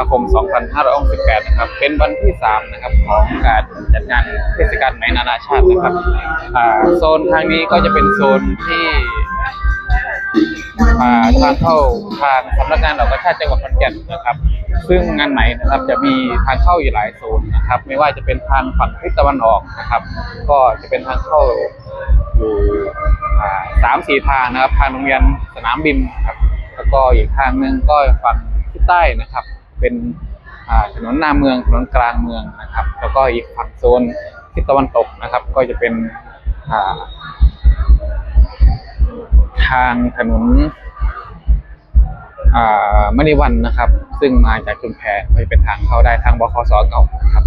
าคม 2568 นะครับ เป็นวันที่สามนะครับ ของการจัดงานเทศกาลไหมนานาชาตินะครับอ่าโซนทางนี้ก็จะเป็นโซนที่อ่าทางเข้าทางสำนักงานเหล่ากาชาติจังหวัดขอนแก่นนะครับ ซึ่งงานไหมนะครับจะมีทางเข้าอยู่หลายโซนนะครับ ไม่ว่าจะเป็นทางฝั่งทิศตะวันออกนะครับ ก็จะเป็นทางเข้าอยู่อ่าสามสี่ทางนะครับทางโรงเรียนสนามบินครับแล้วก็อีกทางหนึ่งก็ฝั่งทิศใต้นะครับ เป็นถนนหน้าเมืองถนนกลางเมืองนะครับ แล้วก็อีกฝั่งโซนทิศตะวันตกนะครับ ก็จะเป็นาทางถนนอ่ามณีวันนะครับ ซึ่งมาจากชุมแพก็จะเป็นทางเข้าได้ทางบคสเก่านะครับ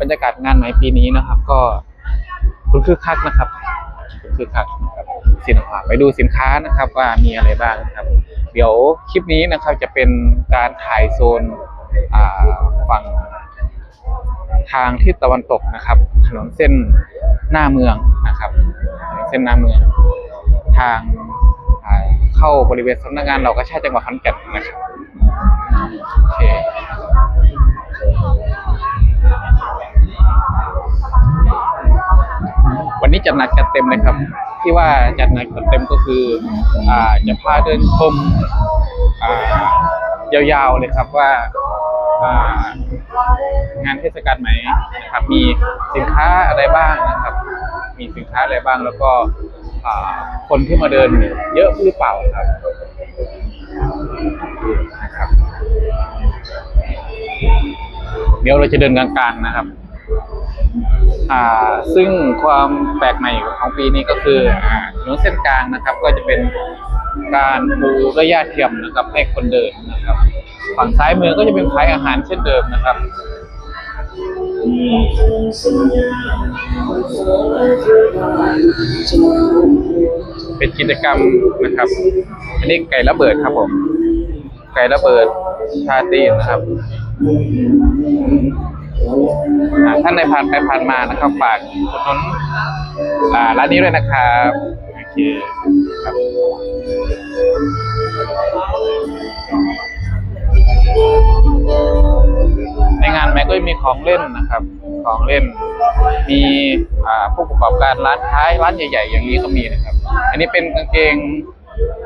บรรยากาศงานไหมปีนี้นะครับ ก็คุณคึกคักนะครับคุณคึกคักนะครับสินค้าไปดูสินค้านะครับว่ามีอะไรบ้างนะครับ ดี๋ยวคลิปนี้นะครับจะเป็นการถ่ายโซนฝั่งทางทิศตะวันตกนะครับ ถนนเส้นหน้าเมืองนะครับถนนเส้นหน้าเมือง ทางเข้าบริเวณสำนักงานเราก็ชาติจังหวัดขอนแก่นนะครับโอเค วันนี้จัดหนักจัดเต็มเลยครับ ที่ว่าจัดหนักจัดเต็มก็คืออ่าจะพาเดินชมอ่ายาวๆเลยครับว่าอ่างานเทศกาลไหนนะครับ มีสินค้าอะไรบ้างนะครับ มีสินค้าอะไรบ้างแล้วก็อ่าคนที่มาเดินเยเยอะหรือเปล่าครับนะครับเดี๋ยวเราจะเดินกลางๆนะครับ อ่าซึ่งความแปลกใหม่ของปีนี้ก็คืออ่าถนนเส้นกลางนะครับ ก็จะเป็นการปูระยะเทียมนะครับให้คนเดินนะครับ ฝั่งซ้ายมือก็จะเป็นขายอาหารเช่นเดิมนะครับเป็นกิจกรรมนะครับ อันนี้ไก่ระเบิดครับผม ไก่ระเบิดชาตีนนะครับ อ่าท่านในผ่านไปผ่านมานะครับฝากอุดหนุนอ่าร้านนี้ด้วยนะครับโอเคครับในงานแม็กก็มีของเล่นนะครับ ของเล่น มีอ่าผู้ประกอบการร้านค้าร้านใหญ่ ๆ อย่างนี้ก็มีนะครับ อันนี้เป็นกางเกง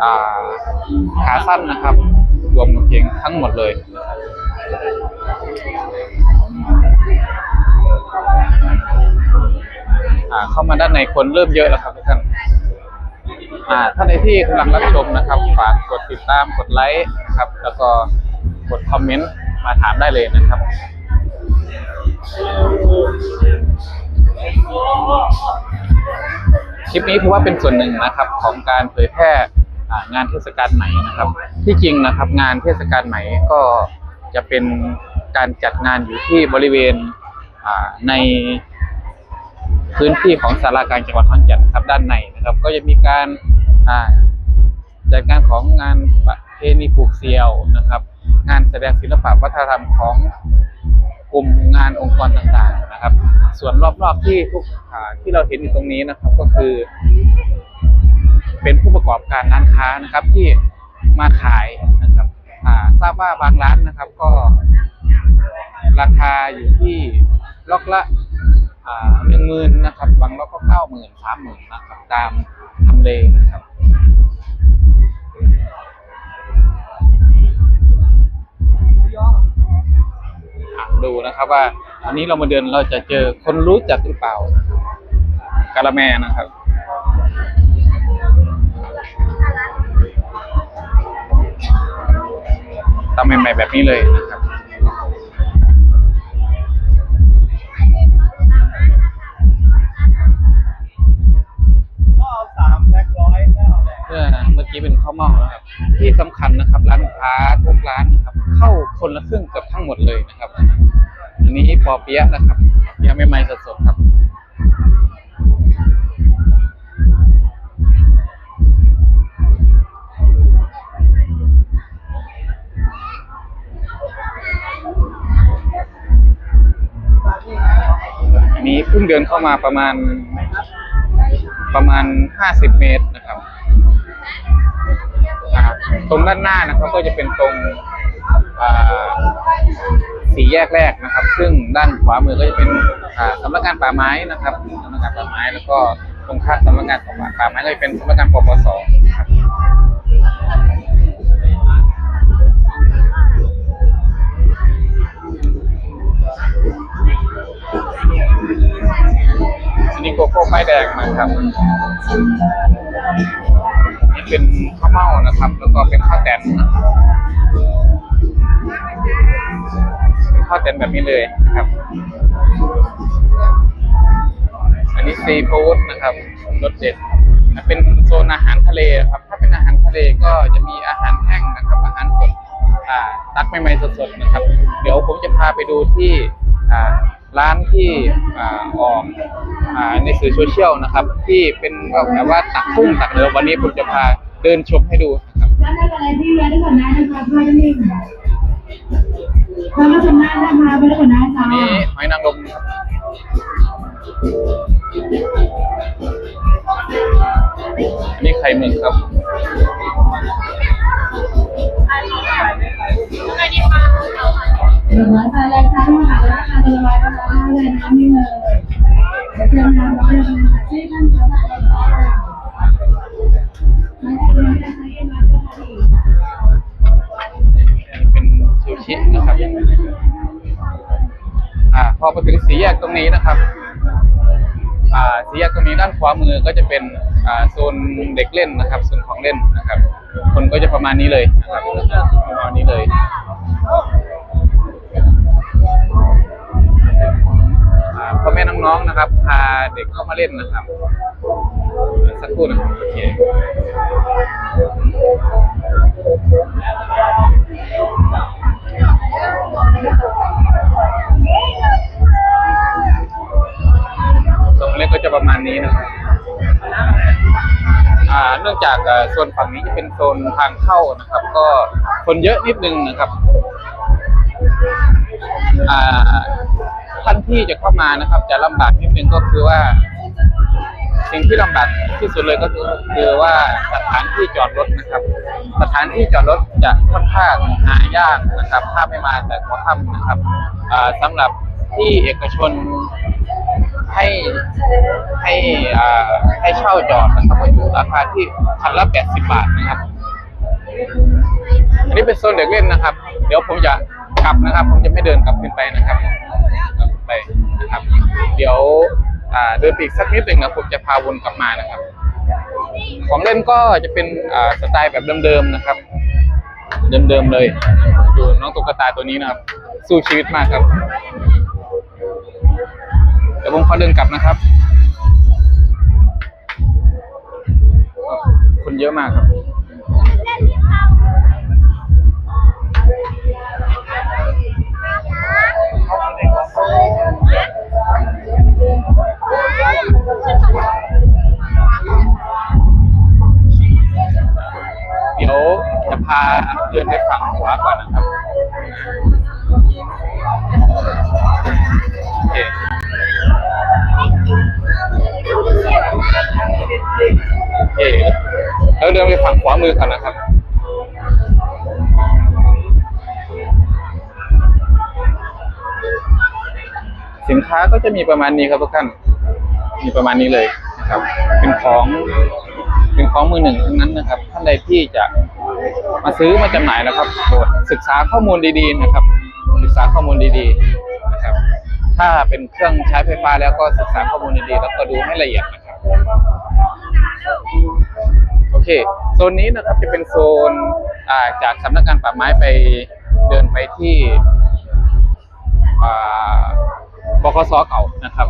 อ่าขาสั้นนะครับ รวมกางเกงทั้งหมดเลย อ่าเข้ามาด้านในคนเริ่มเยอะแล้วครับทุกท่านอ่าท่านในที่กำลังรับชมนะครับฝากกดติดตามกดไลค์นะครับ แล้วก็กดคอมเมนต์มาถามได้เลยนะครับคลิปนี้ถือว่าเป็นส่วนหนึ่งนะครับของการเผยแพร่งานเทศกาลไหมนะครับ ที่จริงนะครับ งานเทศกาลไหมก็จะเป็นการจัดงานอยู่ที่บริเวณใน พื้นที่ของสารากลางจังหวัดขอนแก่นครับด้านในนะครับ ก็จะมีการาจัดงานของงานประเพณีผูกเซียวนะครับ งานแสดงศิลปะวัฒนธรรมของกลุ่มงานองค์กรต่างๆนะครับ ส่วนรอบๆที่ทุกที่เราเห็นอยู่ตรงนี้นะครับก็คือ เป็นผู้ประกอบการร้านค้านะครับที่มาขายนะครับ ทราบว่าบางร้านนะครับก็ราคาอยู่ที่ล็อกละอ่าหนึ่งหมื่นนะครับ บางล็อกก็เก้าหมื่นสามหมื่นนะครับตามทำเลนะครับอะดูนะครับว่าวันนี้เรามาเดินเราจะเจอคนรู้จักหรือเปล่ากาละแมนะครับ ทำใหม่ๆแบบนี้เลยนะครับเพื่อเมื่อกี้เป็นข้าวเม่านะครับ ที่สำคัญนะครับ ร้านค้าทุกร้านนะครับ เข้าคนละครึ่งเกือบทั้งหมดเลยนะครับ อันนี้ปอเปี๊ยะนะครับยังไม่ใหม่สดๆครับ นนี้เพิ่งเดินเข้ามาประมาณประมาณห้าสิบเมตรนะครับ ตรงด้านหน้านะครับก็จะเป็นตรงสี่แยกแรกนะครับ ซึ่งด้านขวามือก็จะเป็นสำนักงานป่าไม้นะครับสำนักงานป่าไม้แล้วก็ตรงข้ามสำนักงานป่าไม้ก็จะเป็นสำนักงานปปสครับ นนี้โกโก้ป้แดงนะครับนี่เป็นข้าวเม่านะครับ แล้วก็เป็นข้าวแตนนะเป็นข้าวแตนแบบนี้เลยนะครับ อันนี้ซีฟู้ดนะครับรสเด็ดเป็นโซนอาหารทะเลครับ ถ้าเป็นอาหารทะเลก็จะมีอาหารแห้งนะครับ อาหารสดตักใหม่ๆสดๆนะครับ เดี๋ยวผมจะพาไปดูที่ ร้านที่อ่าออกอ่าในสื่อโซเชียลนะครับ ที่เป็นแบบว่าตักกุ้งตักเนื้อวันนี้ผมจะพาเดินชมให้ดูนะครับด้านหน้าอะไรที่เรียนได้ก่อนนะนะคะเพื่อนนิ่งเรามาชมหน้านะคะไปได้ก่อนนะจ๊ะอันนี้หอยนางรมครับอันนี้ไข่หมึกครับ เดี๋ยวมาทานอะไรคะมาหาราคาตัวละร้อยละร้อยเลยนะนี่เลยเดี๋ยวเชิญนะเราเรียนนะคะชื่อท่านคะมาได้เลยนะคะเอ็มมาเจอกันอีกเป็นซูชินะครับอ่าพอมาถึงสีแยกตรงนี้นะครับอ่าสีแยกตรงนี้ด้านขวามือก็จะเป็นอ่าโซนเด็กเล่นนะครับโซนของเล่นนะครับ คนก็จะประมาณนี้เลยนะครับประมาณนี้เลย น้องๆนะครับ พาเด็กเข้ามาเล่นนะครับสักครู่นะครับโอเคทรงเล็กก็จะประมาณนี้นะครับเนื่องจากเอ่อโซนฝั่งนี้จะเป็นโซนทางเข้านะครับ ก็คนเยอะนิดนึงนะครับ อ่า ท่านที่จะเข้ามานะครับ จะลำบากนิดนึงก็คือว่า สิ่งที่ลำบากที่สุดเลยก็คือคือว่าสถานที่จอดรถนะครับ สถานที่จอดรถจะค่อนข้างหายากนะครับ ถ้าไม่มาแต่หัวค่ำนะครับอ่าสำหรับที่เอกชนให้ให้ให้เช่าจอดนะครับก็อยู่ราคาที่คันละ 80 บาทนะครับ อันนี้เป็นโซนเด็กเล่นนะครับ เดี๋ยวผมจะกลับนะครับ ผมจะไม่เดินกลับขึ้นไปนะครับ ไปนะครับ เดี๋ยวเดินไปอีกสักนิดหนึ่งนะผมจะพาวนกลับมานะครับ ของเล่นก็จะเป็นสไตล์แบบเดิมๆนะครับ เดิมๆเลยดูน้องตุ๊กตาตัวนี้นะครับ สู้ชีวิตมากครับเดี๋ยวผมขอเดินกลับนะครับ คนเยอะมากครับ มือก่อนนะครับสินค้าก็จะมีประมาณนี้ครับทุกท่าน มีประมาณนี้เลยนะครับ เป็นของ เป็นของมือหนึ่งทั้งนั้นนะครับ ท่านใดที่จะมาซื้อมาจำหน่ายนะครับโปรดศึกษาข้อมูลดีๆนะครับ ศึกษาข้อมูลดีๆนะครับ ถ้าเป็นเครื่องใช้ไฟฟ้าแล้วก็ศึกษาข้อมูลดีๆแล้วก็ดูให้ละเอียดนะครับ เค โซนนี้นะครับจะเป็นโซนาจากสำนักงานป่าไม้ไปเดินไปที่บคสเก่านะครับ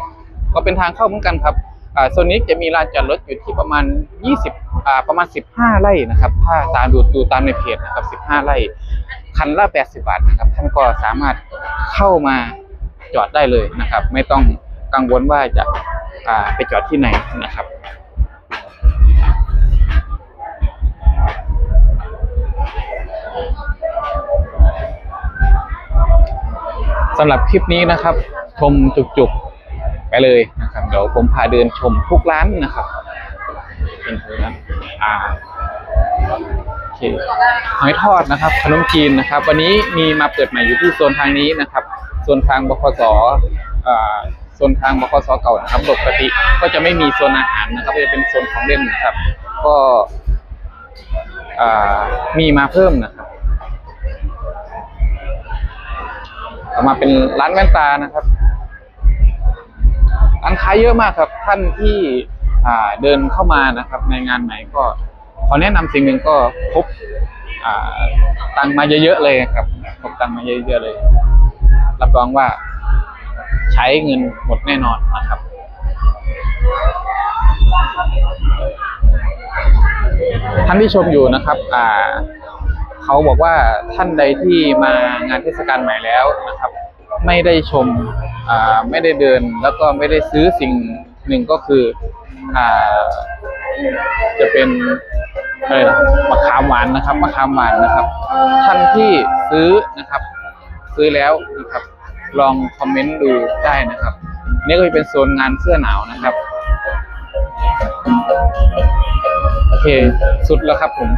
ก็เป็นทางเข้าเหมือนกันครับโซนนี้จะมีลานจอดรถอยู่ที่ประมาณ 20อ่าประมาณ 15 ไร่นะครับ ถ้าตามดูดูตามในเพจนะครับ 15 ไร่ คันละ 80 บาทนะครับ ท่านก็สามารถเข้ามาจอดได้เลยนะครับ ไม่ต้องกังวลว่าจะไปจอดที่ไหนนะครับำหรับคลิปนี้นะครับ ชมจุกๆไปเลยนะครับเดี๋ยวผมพาเดินชมทุกร้านนะครับเป็นทุกร้านอ่าโอเคหอยทอดนะครับขนมจีนนะครับ วันนี้มีมาเปิดใหม่อยู่ที่โซนทางนี้นะครับโซนทางบคสอ่าโซนทางบคสเก่านะครับปกติก็จะไม่มีโซนอาหารนะครับจะเป็นโซนของเล่นนะครับ ก็มีมาเพิ่มนะครับ ต่อมาเป็นร้านแว่นตานะครับร้านค้าเยอะมากครับ ท่านที่อ่าเดินเข้ามานะครับ ในงานไหนก็ขอแนะนำสิ่งหนึ่งก็พบอ่าตังค์มาเยอะๆเลยครับพบตังค์มาเยอะๆเลย รับรองว่าใช้เงินหมดแน่นอนนะครับท่านที่ชมอยู่นะครับ อ่า เขาบอกว่าท่านใดที่มางานเทศกาลใหม่แล้วนะครับ ไม่ได้ชมไม่ได้เดินแล้วก็ไม่ได้ซื้อสิ่งหนึ่งก็คืออจะเป็นอะไรนะมะขามหวานนะครับมะขามหวานนะครับ ท่านที่ซื้อนะครับ ซื้อแล้วนะครับ ลองคอมเมนต์ดูได้นะครับนี่ก็จะเป็นโซนงานเสื้อหนาวนะครับโอเค สุดแล้วครับผม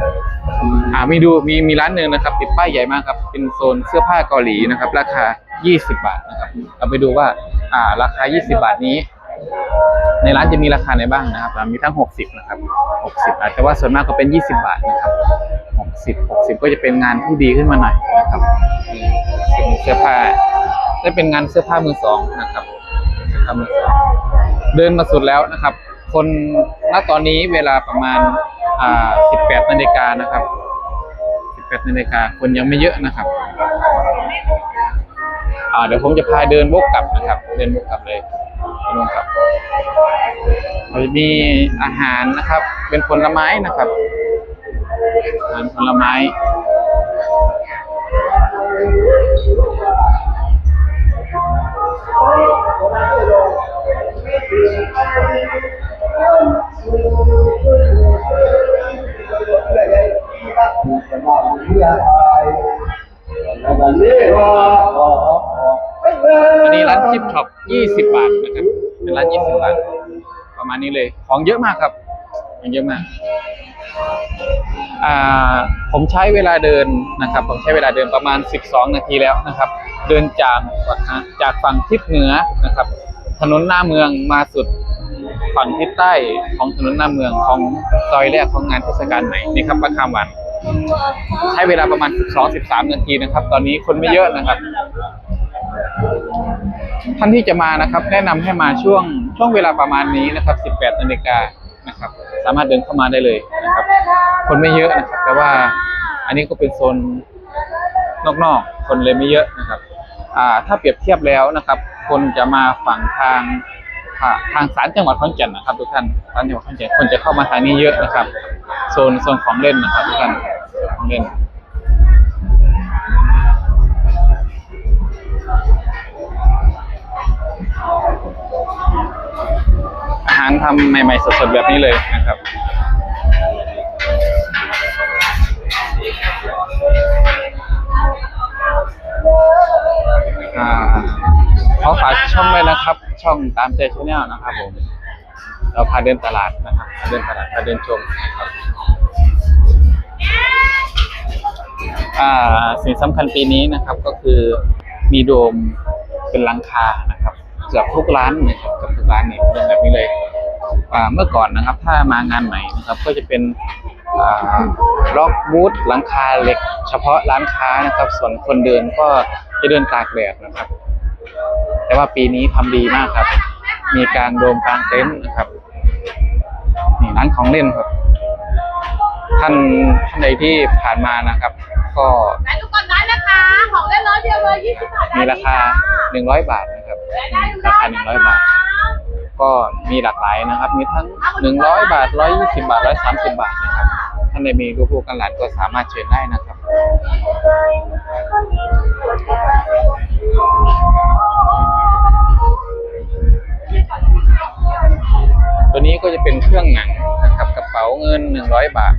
อ่ามีดูมีมีร้านหนึ่งนะครับติดป้ายใหญ่มากครับ เป็นโซนเสื้อผ้าเกาหลีนะครับ ราคา 20 บาทนะครับ เราไปดูว่าอ่าราคา 20 บาทนี้ ในร้านจะมีราคาไหนบ้างนะครับอ่ามีทั้ง 60 นะครับ 60แต่ว่าส่วนมากก็เป็น 20 บาทนะครับ 60 60 ก็จะเป็นงานที่ดีขึ้นมาหน่อยนะครับเป็นเสื้อผ้าได้เป็นงานเสื้อผ้ามือสองนะครับเสื้อผ้ามือสองเดินมาสุดแล้วนะครับ คนณตอนนี้เวลาประมาณ อ่า18นาฬิกานะครับ18นาฬิกาคนยังไม่เยอะนะครับอ่าเดี๋ยวผมจะพาเดินวกกลับนะครับ เดินวกกลับเลยเดินวกกลับมีอาหารนะครับ เป็นผลไม้นะครับอาหารผลไม้ ของเยอะมากครับของเยอะมากอ่าผมใช้เวลาเดินนะครับ ผมใช้เวลาเดินประมาณ 12 นาทีแล้วนะครับ เดินจากจากฝั่งทิศเหนือนะครับ ถนนหน้าเมืองมาสุดฝั่งทิศใต้ของถนนหน้าเมืองของซอยแรกของงานเทศกาลไหนนี่ครับประคามวันใช้เวลาประมาณ 12-13 นาทีนะครับ ตอนนี้คนไม่เยอะนะครับ ท่านที่จะมานะครับ แนะนำให้มาช่วง ช่วงเวลาประมาณนี้นะครับ 18นาฬิกานะครับ สามารถเดินเข้ามาได้เลยนะครับ คนไม่เยอะนะครับแต่ว่าอันนี้ก็เป็นโซนนอกๆ คนเลยไม่เยอะนะครับอ่าถ้าเปรียบเทียบแล้วนะครับ คนจะมาฝั่งทางทางสารจังหวัดขอนแก่นนะครับ ทุกท่านสารจังหวัดขอนแก่นคนจะเข้ามาทางนี้เยอะนะครับ โซนโซนของเล่นนะครับทุกท่านของเล่น หารทำใหม่ ๆ สดๆ แบบนี้เลยนะครับอ่าขอฝากช่องเลยนะครับ ช่องตามใจชาแนลนะครับผม เราพาเดินตลาดนะครับพาเดินตลาดพาเดินชมนะครับสิ่งสำคัญปีนี้นะครับก็คือมีโดมเป็นลังคานะครับเกือบทุกร้านนะครับเกือบทุกร้านเนี่ยเป็นแบบนี้เลย เมื่อก่อนนะครับ ถ้ามางานใหม่นะครับก็จะเป็นอ่าล็อกบูธหลังคาเหล็ก เฉพาะร้านค้านะครับ ส่วนคนเดินก็จะเดินตากแดดนะครับ แต่ว่าปีนี้ทำดีมากครับ มีกางโดมกางเต็นท์นะครับนี่ร้านของเล่นครับ ท่านท่านใดที่ผ่านมานะครับ ก็ได้ทุกคนได้นะคะของเล่นร้อยเดียวเลย20บาทได้มีราคา100บาทนะครับราคา100บาท ก็มีหลากหลายนะครับ มีทั้ง 100 บาท 120 บาท 130 บาทนะครับท่านใดมีลูกๆกันหลานก็สามารถเชิญได้นะครับตัวนี้ก็จะเป็นเครื่องหนังนะครับกระเป๋าเงิน 100 บาท